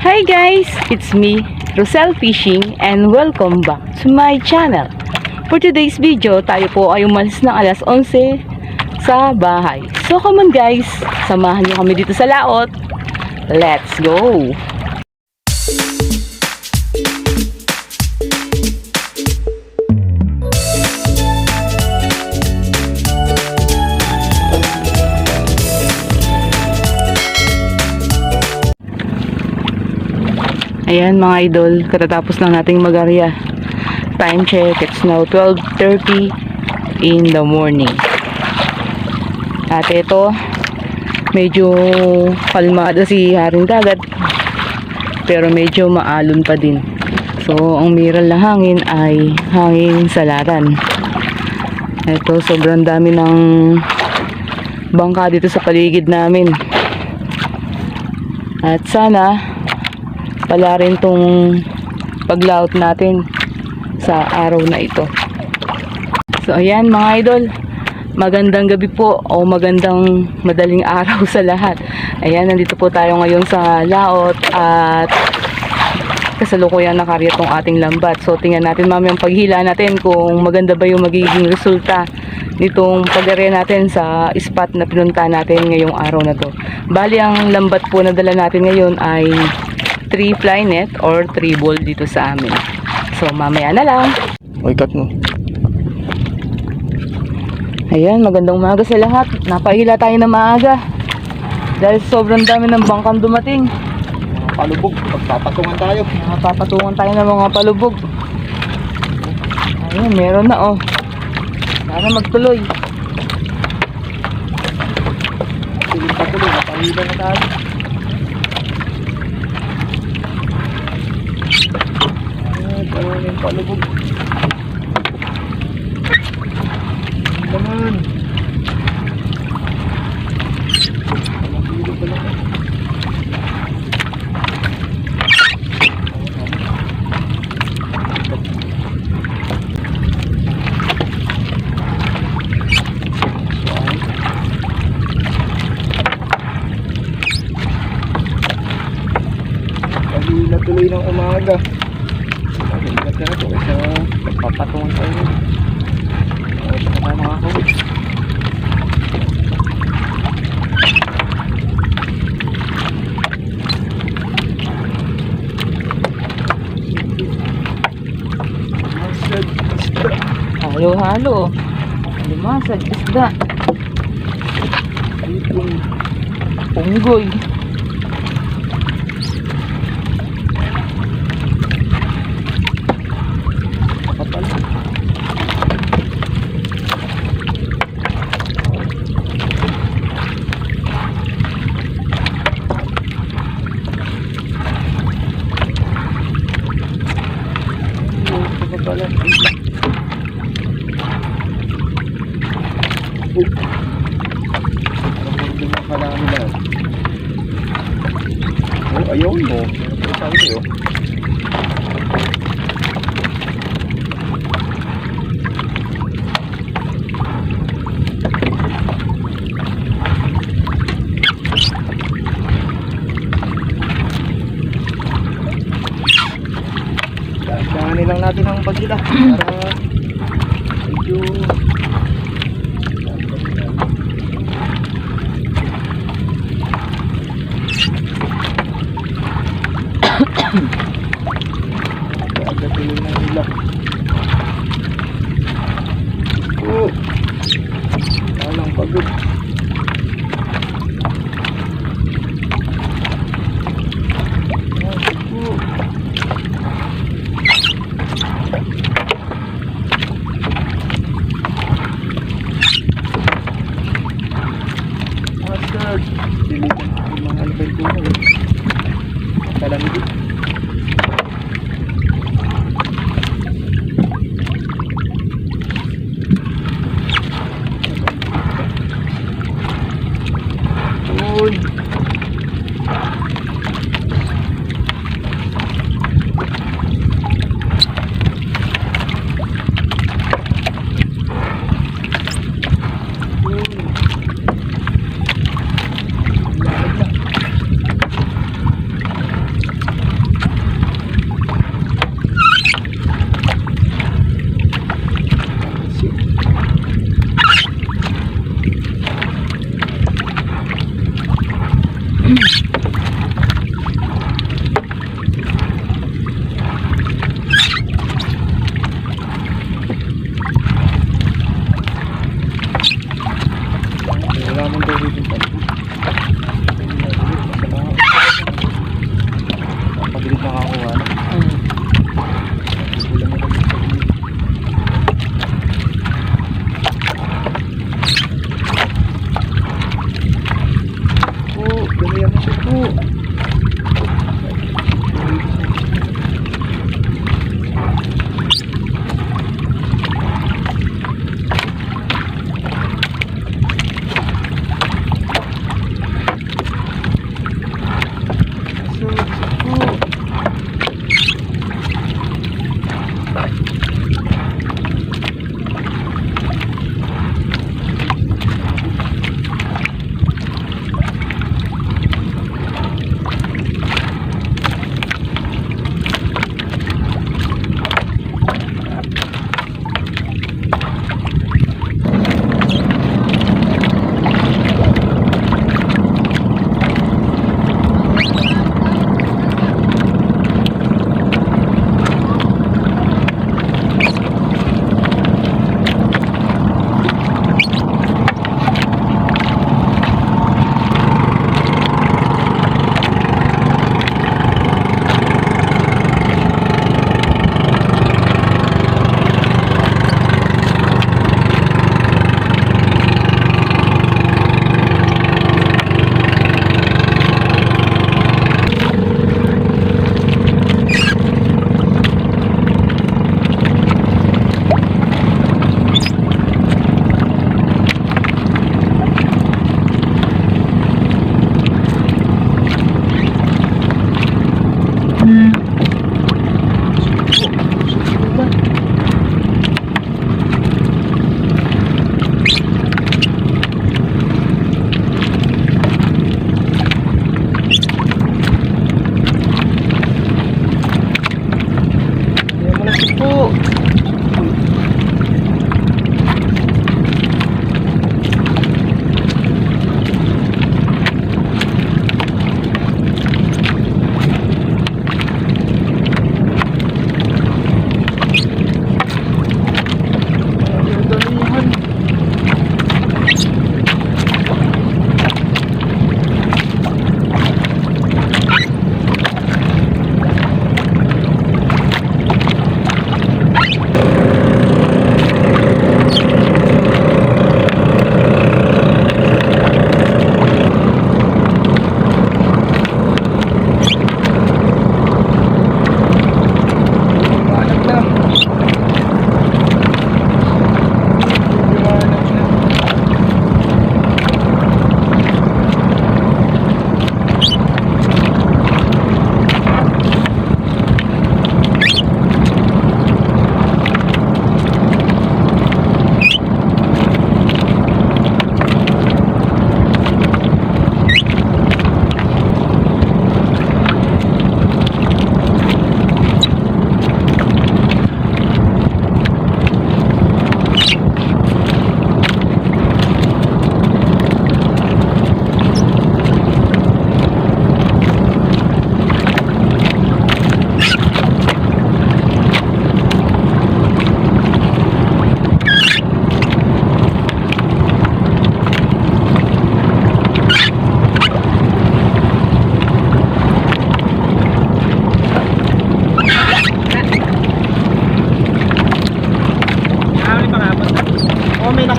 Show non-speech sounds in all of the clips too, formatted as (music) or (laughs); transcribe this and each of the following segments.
Hi guys, it's me, Rosel Fishing and welcome back to my channel. For today's video, tayo po ay umalis ng alas 11 sa bahay. So come on guys, samahan niyo kami dito sa laot. Let's go! Ayan mga idol, katatapos lang nating magarya. Time check, it's now 12.30 in the morning. At ito, medyo kalmada si Haring Dagat. Pero medyo maalon pa din. So, ang miral na hangin ay hangin salatan. Ito, sobrang dami ng bangka dito sa paligid namin. At sana, pala rin tong paglaot natin sa araw na ito. So ayan mga idol, magandang gabi po o magandang madaling araw sa lahat. Ayan, nandito po tayo ngayon sa laot at kasalukuyan nakarya tong ating lambat. So tingnan natin mamayang paghila natin kung maganda ba yung magiging resulta nitong pag-area natin sa spot na pinunta natin ngayong araw na to. Bali ang lambat po na dala natin ngayon ay 3 fly net or 3 ball dito sa amin. So mamaya na lang. Oy, cut mo. Ayan, magandang umaga sa lahat. Napahila tayo na maaga. Dahil sobrang dami ng bangkang dumating. Mga palubog, pagpapatungan tayo. Napapatungan tayo ng mga palubog. Ayun, meron na oh. Sana magtuloy. Siling patuloy, napahila na tayo. Ay, parang yung palubog. Naman. Nakahilo pa lang. Pag-ila tuloy ng umaga. Ka na to. Isa, pagpapatungan tayo. Ay, pa tayo makakawit. Masad, isda. Halo. Limasag, isda, Ipon. unggoy. Kapal. Ito pa pala. Uy. Parang hindi mo pala nila. Oh, ayaw mo. Meron pa sa ulo. Dahanin lang natin ang pagila para medyo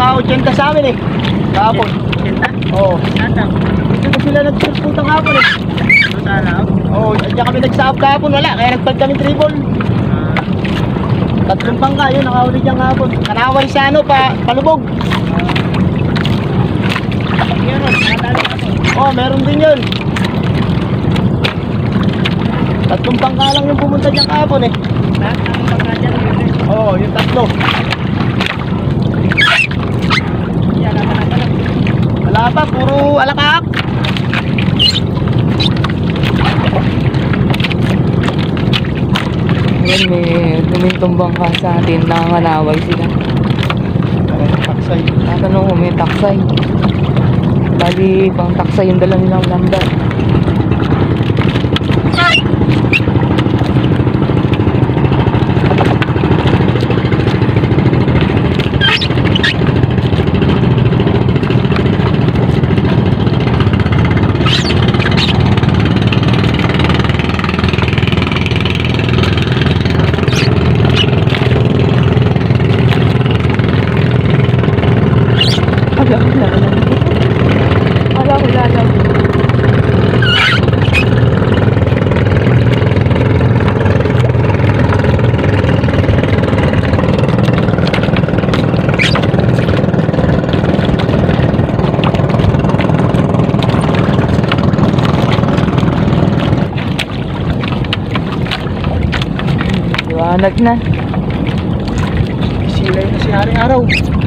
80 sa amin eh. Kahapon. Oo. Dito ko sila nagsulputan kahapon eh. Oo, diyan kami nagsaab kahapon, wala. Kaya nagpag kami tribol. Tatlong bangka yun, nakahuli dyan kahapon. Kanaway sa ano, pa, palubog. Oo, oh, meron din yun. Tatlong bangka lang yung pumunta dyan kahapon eh. Oo, yung tatlo. Wala pa, puro alakak. Ayan, may humintong bangka sa atin. Nangangalaway sila. Taksay. Tatanong ko may taksay. Bali, pang taksay yung dala nilang lambda. Ala, wala lang. Ala, wala lang. Liwanag na. Silay na si Haring Araw.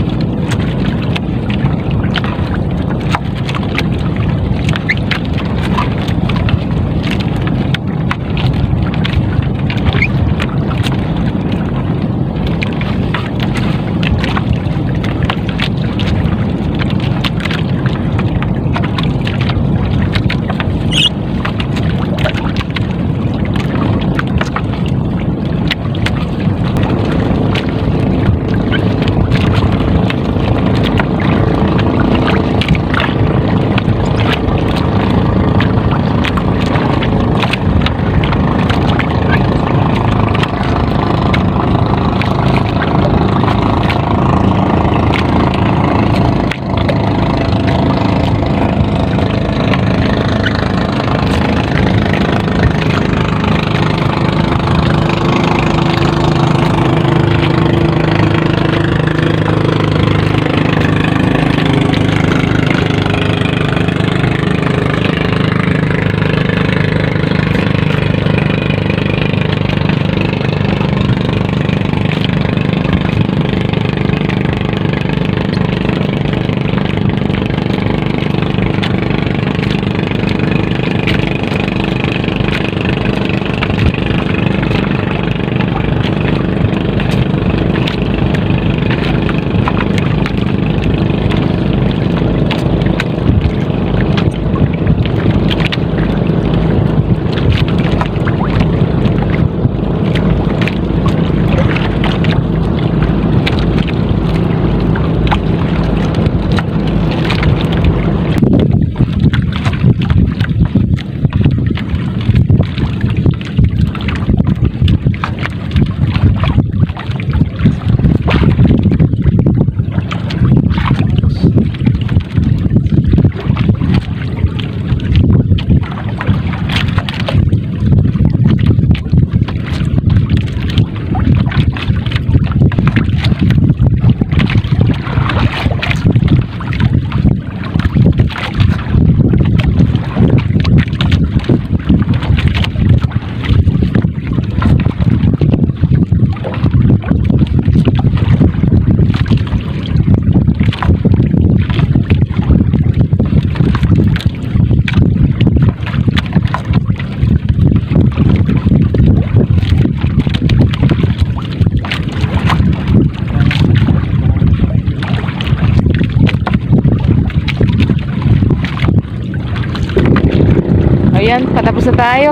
Ayan, patapos na tayo.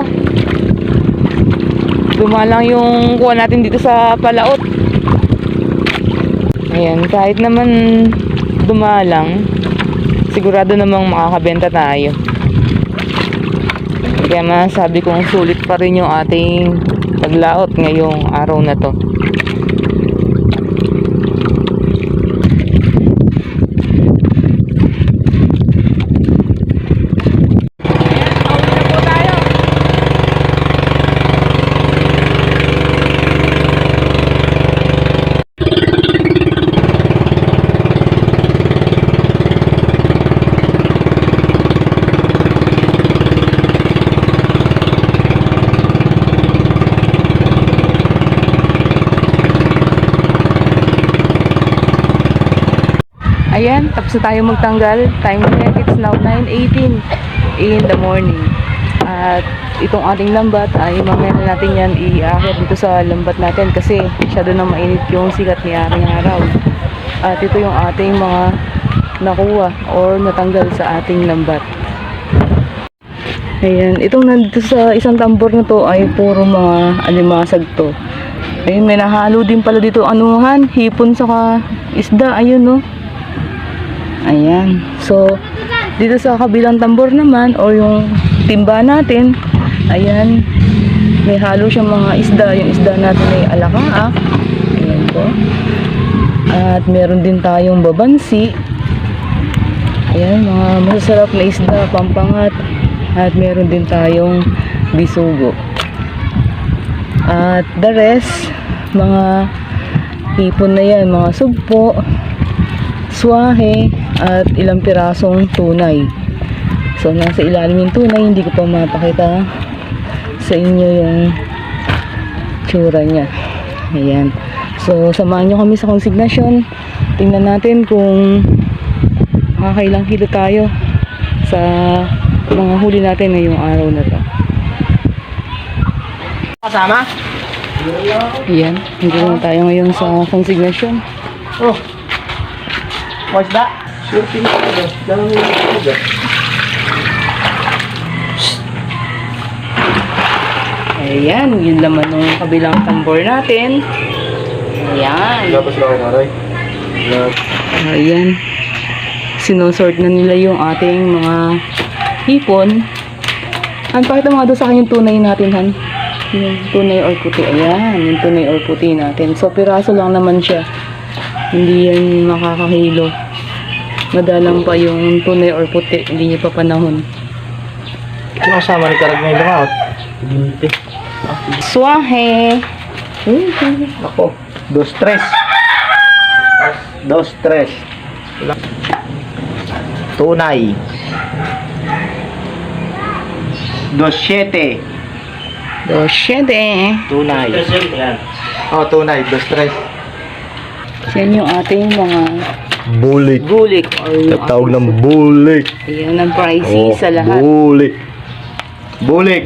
Dumalang yung kuha natin dito sa palaot. Ayan, kahit naman dumalang, sigurado namang makakabenta tayo. Kaya masabi kong sulit pa rin yung ating paglaot ngayong araw na to. ayan, tapos na tayo magtanggal. Time check, it's now 9.18 in the morning. At itong ating lambat ay mamaya na natin yan i-aakit dito sa lambat natin kasi masyado na mainit yung sikat ni ating araw. At ito yung ating mga nakuha or natanggal sa ating lambat. Ayan, itong nandito sa isang tambor na to ay puro mga alimasag to. Ayun, may nahalo din pala dito anuhan, hipon saka isda, ayun no. Ayan. So, dito sa kabilang tambor naman o yung timba natin, ayan, may halo siyang mga isda. Yung isda natin ay alakaak. Ayan po. At meron din tayong babansi. Ayan, mga masasarap na isda, pampangat. At meron din tayong bisugo. At the rest, mga hipon na yan, mga sugpo, swahe, at ilang pirasong tunay. So, nasa ilalim yung tunay, hindi ko pa mapakita sa inyo yung tsura niya. Ayan. So, samahan nyo kami sa consignation. Tingnan natin kung makakailang kilo tayo sa mga huli natin ngayong araw na to. Kasama? Ayan. Hindi na tayo ngayon sa consignation. Oh. What's that? Surfing ka ba? Dami yung sugar. Ayan. Yun laman ng kabilang tambor natin. Ayan. Tapos lang kayo, Aray. Ayan. Sinusort na nila yung ating mga hipon. Han, pakita mo nga doon sa akin yung tunay natin, Han. Yung tunay or puti. Ayan, yung tunay or puti natin. So, piraso lang naman siya. Hindi yan makakahilo. Madalang pa yung tunay or puti. Hindi niya pa panahon. Ano kasama ni Karag ngayon lumaot? Ginti. Swahe! Ako. Dos tres. Dos tres. Tunay. Dos siete. Dosyede! Tunay. Oh, tunay. Dos tres. Yan yung ating mga Bulik. yung Tatawag ng bulik. Ayan ang pricey Oh, sa lahat. Bulik. Bulik.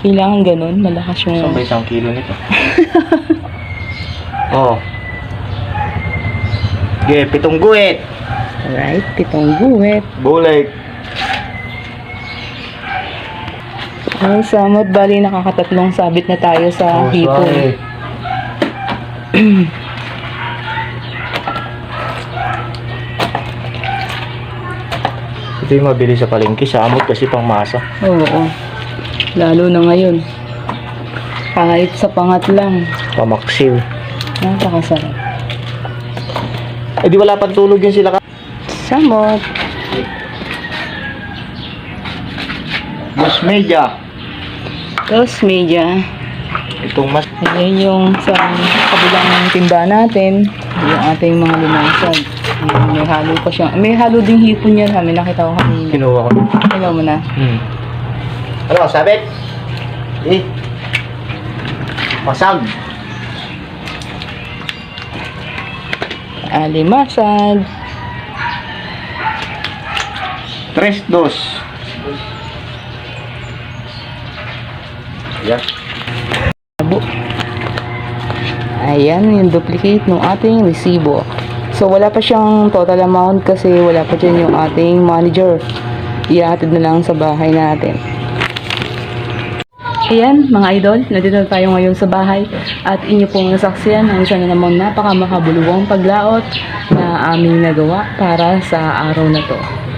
Kailangan ganun, malakas yung... Saan ba isang kilo nito? (laughs) oh. Okay, pitong guwit. Alright, pitong guwit. Bulik. Ay, samot, bali nakakatatlong sabit na tayo sa Oh, hipon. sorry. (clears throat) Ito yung mabili sa palengke. Sa amot kasi pang masa. Oo, lalo na ngayon. Kahit sa pangat lang, Pamaksil. napakasarap. Eh di wala pang tulog yun sila ka. Samot. Mas media. Tapos media. Itong mas. Ayan yung sa kabilang timba natin. Yung ating mga lumasag. Ayan, may halo pa siya. May halo ding hipon yan ha. May nakita ko kanina. Kinuha ko. Tingnan mo na. Hmm. Ano, sabit? Eh. Masag. Alimasag. Tres, dos. Yeah. Ayan, yung duplicate ng ating resibo. So, wala pa siyang total amount kasi wala pa dyan yung ating manager. Iatid na lang sa bahay natin. Ayan, mga idol, nandito na tayo ngayon sa bahay at inyo pong nasaksiyan ang isa na namang napakamakabuluwang paglaot na aming nagawa para sa araw na to.